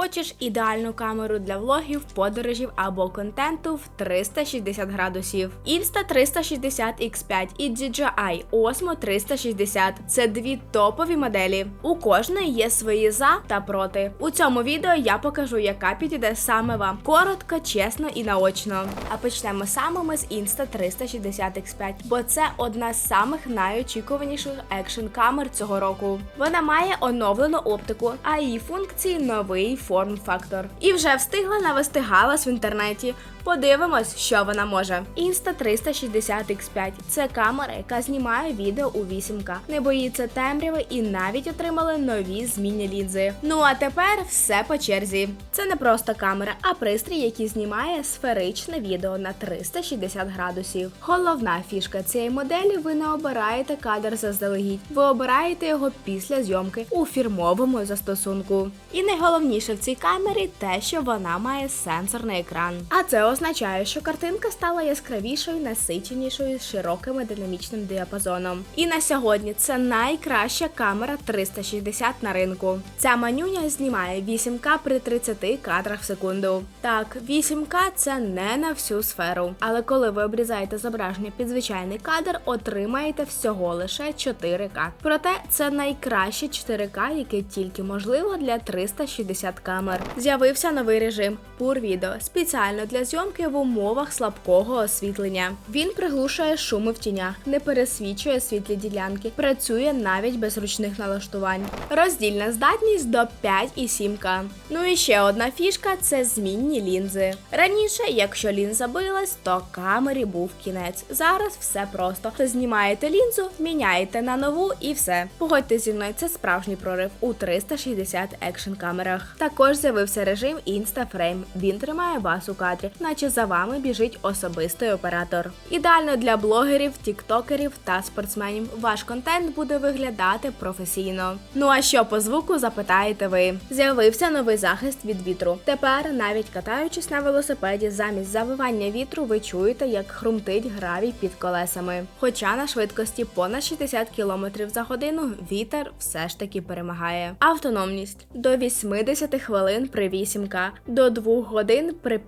Хочеш ідеальну камеру для влогів, подорожів або контенту в 360 градусів. Insta 360 X5 і DJI Osmo 360 це дві топові моделі. У кожної є свої за та проти. У цьому відео я покажу, яка підійде саме вам коротко, чесно і наочно. А почнемо саме ми з Insta 360 X5, бо це одна з самих найочікуваніших екшн камер цього року. Вона має оновлену оптику, а її функції новий форм-фактор. І вже встигла навести галас в інтернеті. Подивимось, що вона може. Insta 360 X5 це камера, яка знімає відео у 8К, не боїться темряви і навіть отримали нові змінні лінзи. Ну а тепер все по черзі. Це не просто камера, а пристрій, який знімає сферичне відео на 360 градусів. Головна фішка цієї моделі ви не обираєте кадр заздалегідь, ви обираєте його після зйомки у фірмовому застосунку. І найголовніше в цій камері те, що вона має сенсорний екран. А це означає, що картинка стала яскравішою, насиченішою з широким динамічним діапазоном. І на сьогодні це найкраща камера 360 на ринку. Ця манюня знімає 8К при 30 кадрах в секунду. Так, 8К це не на всю сферу. Але коли ви обрізаєте зображення під звичайний кадр, отримаєте всього лише 4К. Проте це найкраще 4К, яке тільки можливо для 360 камер. З'явився новий режим Pur Video спеціально для зйомки в умовах слабкого освітлення. Він приглушує шуми в тінях, не пересвічує світлі ділянки, працює навіть без ручних налаштувань. Роздільна здатність до 5,7К. Ну і ще одна фішка це змінні лінзи. Раніше, якщо лінза билась, то камері був кінець. Зараз все просто. То знімаєте лінзу, міняєте на нову і все. Погодьте зі мною, це справжній прорив у 360 екшн камерах. Також з'явився режим InstaFrame. Він тримає вас у кадрі, наче за вами біжить особистий оператор. Ідеально для блогерів, тіктокерів та спортсменів. Ваш контент буде виглядати професійно. Ну а що по звуку запитаєте ви? З'явився новий захист від вітру. Тепер, навіть катаючись на велосипеді, замість завивання вітру, ви чуєте, як хрумтить гравій під колесами. Хоча на швидкості понад 60 км за годину вітер все ж таки перемагає. Автономність до 80 хвилин при 8К, до 2 годин при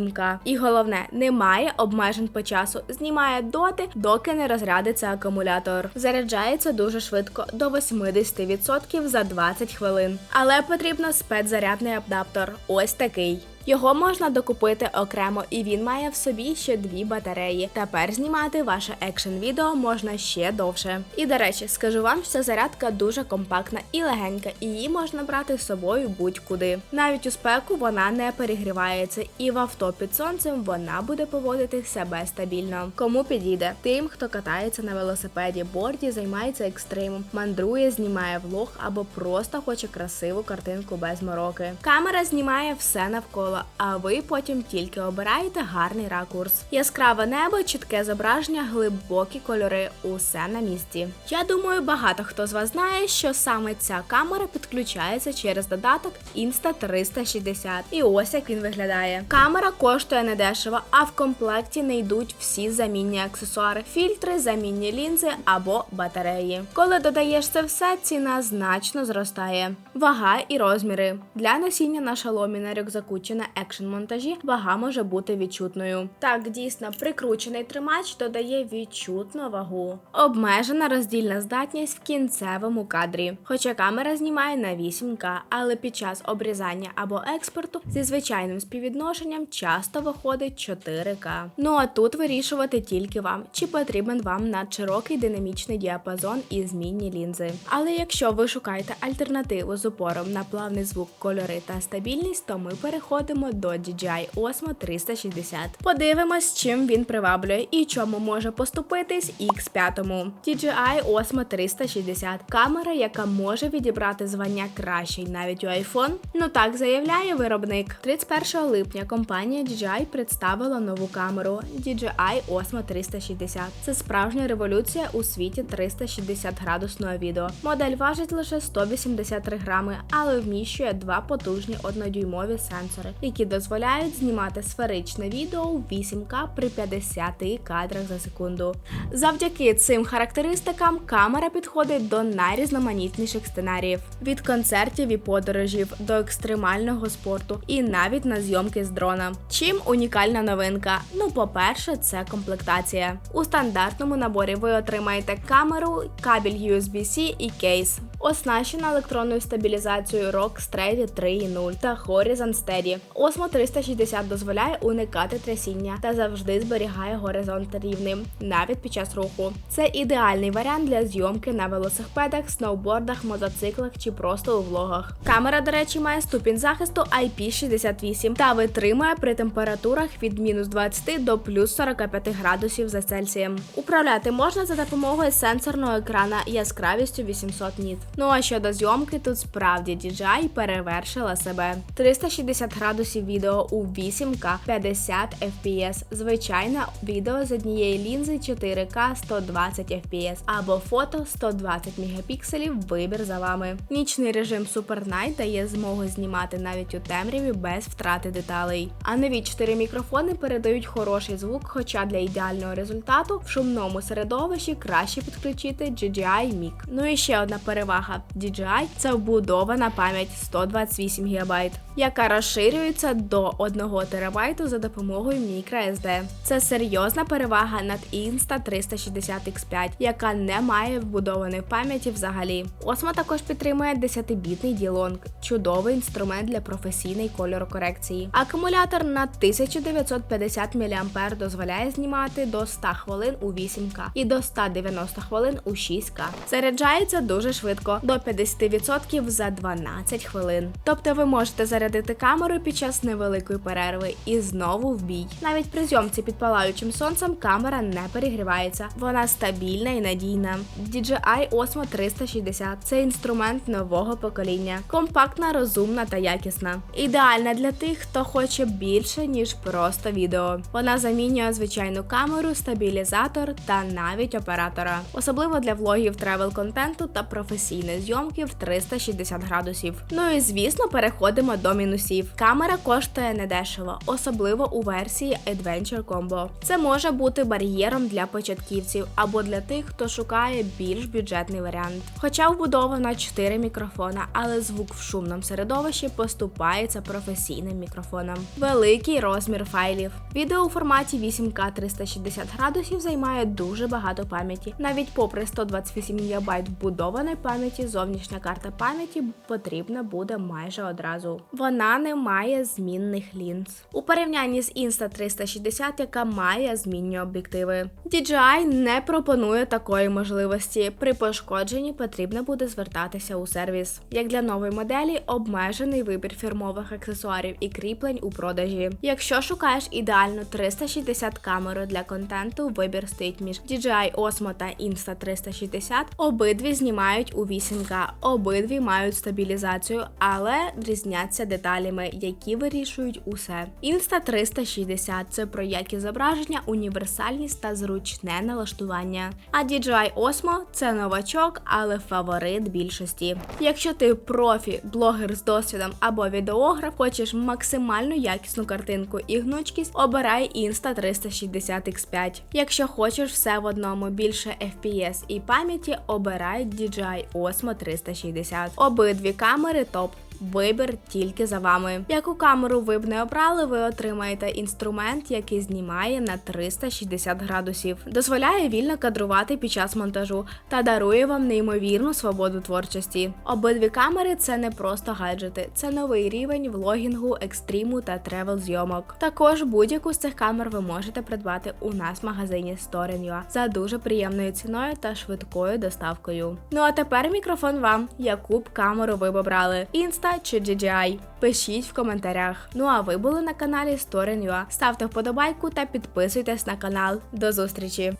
5,7К. І головне, немає обмежень по часу. Знімає доти, доки не розрядиться акумулятор. Заряджається дуже швидко до 80% за 20 хвилин. Але потрібно спецзарядний адаптер. Ось такий. Його можна докупити окремо, і він має в собі ще дві батареї. Тепер знімати ваше екшн відео можна ще довше. І до речі, скажу вам, що зарядка дуже компактна і легенька, і її можна брати з собою будь-куди. Навіть у спеку вона не перегрівається, і в авто під сонцем вона буде поводити себе стабільно. Кому підійде? Тим, хто катається на велосипеді, борді, займається екстримом, мандрує, знімає влог або просто хоче красиву картинку без мороки. Камера знімає все навколо а ви потім тільки обираєте гарний ракурс. Яскраве небо, чітке зображення, глибокі кольори усе на місці. Я думаю, багато хто з вас знає, що саме ця камера підключається через додаток Insta 360. І ось як він виглядає. Камера коштує недешево, а в комплекті не йдуть всі замінні аксесуари, фільтри, замінні лінзи або батареї. Коли додаєш це все, ціна значно зростає. Вага і розміри для носіння на шаломі на рюкзаку чи на екшн монтажі вага може бути відчутною. Так, дійсно, прикручений тримач додає відчутну вагу. Обмежена роздільна здатність в кінцевому кадрі. Хоча камера знімає на 8К, але під час обрізання або експорту зі звичайним співвідношенням часто виходить 4К. Ну а тут вирішувати тільки вам, чи потрібен вам надширокий динамічний діапазон і змінні лінзи. Але якщо ви шукаєте альтернативу з упором на плавний звук, кольори та стабільність, то ми переходимо до DJI Osmo 360. Подивимось, чим він приваблює і чому може поступитись X5. DJI Osmo 360 камера, яка може відібрати звання кращий навіть у iPhone. Ну так заявляє виробник. 31 липня компанія DJI представила нову камеру DJI Osmo 360. Це справжня революція у світі 360 градусного відео. Модель важить лише 183 грами, але вміщує два потужні однодюймові сенсори які дозволяють знімати сферичне відео у 8К при 50 кадрах за секунду. Завдяки цим характеристикам камера підходить до найрізноманітніших сценаріїв від концертів і подорожів до екстремального спорту і навіть на зйомки з дрона. Чим унікальна новинка? Ну, по-перше, це комплектація. У стандартному наборі ви отримаєте камеру, кабель USB-C і кейс. Оснащена електронною стабілізацією ROG Straight 3.0 та Horizon Steady. Osmo 360 дозволяє уникати трясіння та завжди зберігає горизонт рівним, навіть під час руху. Це ідеальний варіант для зйомки на велосипедах, сноубордах, мотоциклах чи просто у влогах. Камера, до речі, має ступінь захисту IP68 та витримує при температурах від мінус 20 до плюс 45 градусів за Цельсієм. Управляти можна за допомогою сенсорного екрана яскравістю 800 ніт. Ну а щодо зйомки, тут справді DJI перевершила себе. 360 градусів відео у 8К 50 FPS, звичайне відео з однієї лінзи 4К 120 FPS або фото 120 мегапікселів. Вибір за вами. Нічний режим Super Night дає змогу знімати навіть у темряві без втрати деталей. А нові 4 мікрофони передають хороший звук, хоча для ідеального результату в шумному середовищі краще підключити GGI Mic. Ну і ще одна перевага DJI – це вбудована пам'ять 128 ГБ, яка розширюється до 1 ТБ за допомогою microSD. Це серйозна перевага над Insta360 X5, яка не має вбудованої пам'яті взагалі. Osmo також підтримує 10-бітний D-Long – чудовий інструмент для професійної кольорокорекції. Акумулятор на 1950 мАh дозволяє знімати до 100 хвилин у 8К і до 190 хвилин у 6К. Заряджається дуже швидко до 50% за 12 хвилин. Тобто ви можете зарядити камеру під час невеликої перерви і знову в бій. Навіть при зйомці під палаючим сонцем камера не перегрівається, вона стабільна і надійна. DJI Osmo 360 це інструмент нового покоління, компактна, розумна та якісна. Ідеальна для тих, хто хоче більше ніж просто відео. Вона замінює звичайну камеру, стабілізатор та навіть оператора, особливо для влогів тревел контенту та професійної зйомки в 360 градусів. Ну і звісно, переходимо до мінусів. Камера коштує недешево, особливо у версії Adventure Combo. Це може бути бар'єром для початківців або для тих, хто шукає більш бюджетний варіант. Хоча вбудовано 4 мікрофона, але звук в шумному середовищі поступається професійним мікрофоном. Великий розмір файлів. Відео у форматі 8К 360 градусів займає дуже багато пам'яті. Навіть попри 128 МБ вбудованої пам'яті, зовнішня карта пам'яті потрібна буде майже одразу. Вона не має змінних лінз. У порівнянні з Insta360, яка має змінні об'єктиви. DJI не пропонує такої можливості. При пошкодженні потрібно буде звертатися у сервіс. Як для нової моделі, обмежений вибір фірмових аксесуарів і кріплень у продажі. Якщо шукаєш ідеальну 360 камеру для контенту, вибір стоїть між DJI Osmo та Insta360. Обидві знімають у 8К, обидві мають стабілізацію, але різняться деталями, які вирішують усе. Insta360 це про якість зображення, універсальність та зручне налаштування. А DJI Osmo це новачок, але фаворит більшості. Якщо ти профі, блогер з досвідом або відеограф, хочеш максимально якісну картинку і гнучкість, обирай Insta360 X5. Якщо хочеш все в одному більше FPS і пам'яті, обирай DJI Osmo 360. Обидві камери топ. Вибір тільки за вами. Яку камеру ви б не обрали, ви отримаєте інструмент, який знімає на 360 градусів, дозволяє вільно кадрувати під час монтажу та дарує вам неймовірну свободу творчості. Обидві камери це не просто гаджети, це новий рівень влогінгу, екстриму та тревел зйомок. Також будь-яку з цих камер ви можете придбати у нас в магазині Store.ua за дуже приємною ціною та швидкою доставкою. Ну а тепер мікрофон вам, яку б камеру ви б обрали. Інста чи DJI? Пишіть в коментарях. Ну а ви були на каналі Story.ua. Ставте вподобайку та підписуйтесь на канал. До зустрічі!